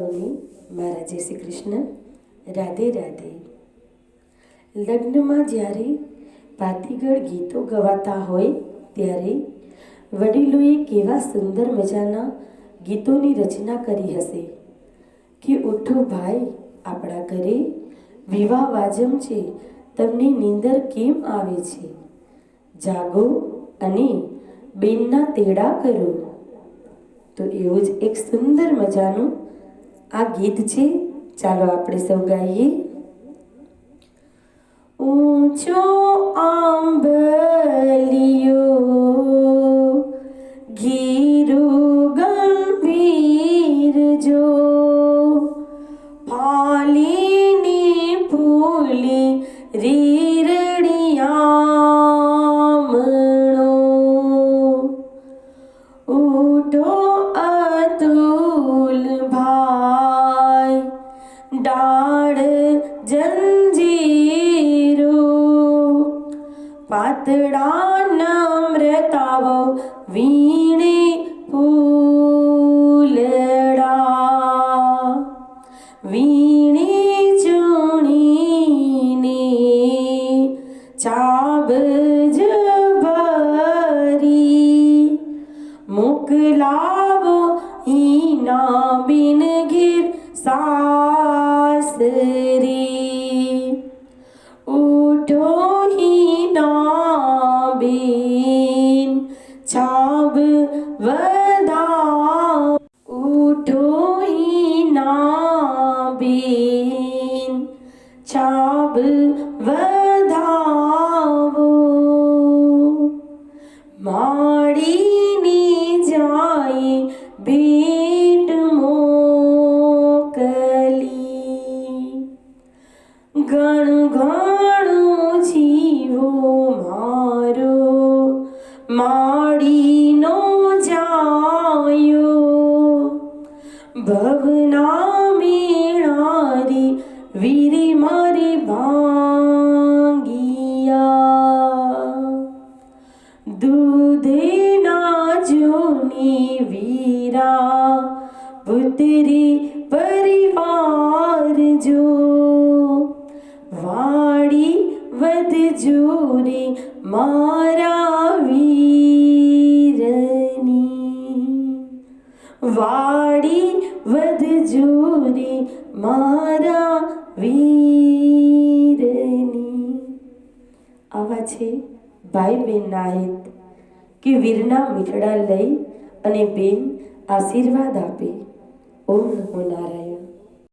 સૌને મારા જય શ્રી કૃષ્ણ. રાધે રાધે. લગ્નમાં જ્યારે પાતીગળ ગીતો ગવાતા હોય ત્યારે વડીલોએ કેવા સુંદર મજાના ગીતોની રચના કરી હશે કે ઉઠો ભાઈ, આપણા ઘરે વિવાહ વાજમ છે, તમને નીંદર કેમ આવે છે? જાગો અને બેનના તેડા કરો. તો એવું જ એક સુંદર મજાનું આ ગીત છે. ચાલો આપણે સૌ ગાઈએ. ઊંચો આંબલિયો, ગીરુ ગંભીર જો, ફાલીની ફૂલી રીરડિયામણો ઉઠો ડાળ જંજીરો પાતળા નમ્રતાવો વીણે ફૂલડા વીણે ચૂણીને ચાબ જ ભરી મોકલાવો ઈના બિન ગીર સાસરી ઉઠો હીના બિન છાબ વધાવ ઉઠો હીના બિન છાબ વધાવો દૂધેના જોની વીરા, પુત્રી પરિવાર જો. વાડી વધજોરી મારા વીરની. વાડી વધજોરી મારા વીરની. આવા છે. ભાઈ બેન નાહિત કે વીરના મીઠડા લઈ અને બેન આશીર્વાદ આપે. ઓમ નમો નારાયણ.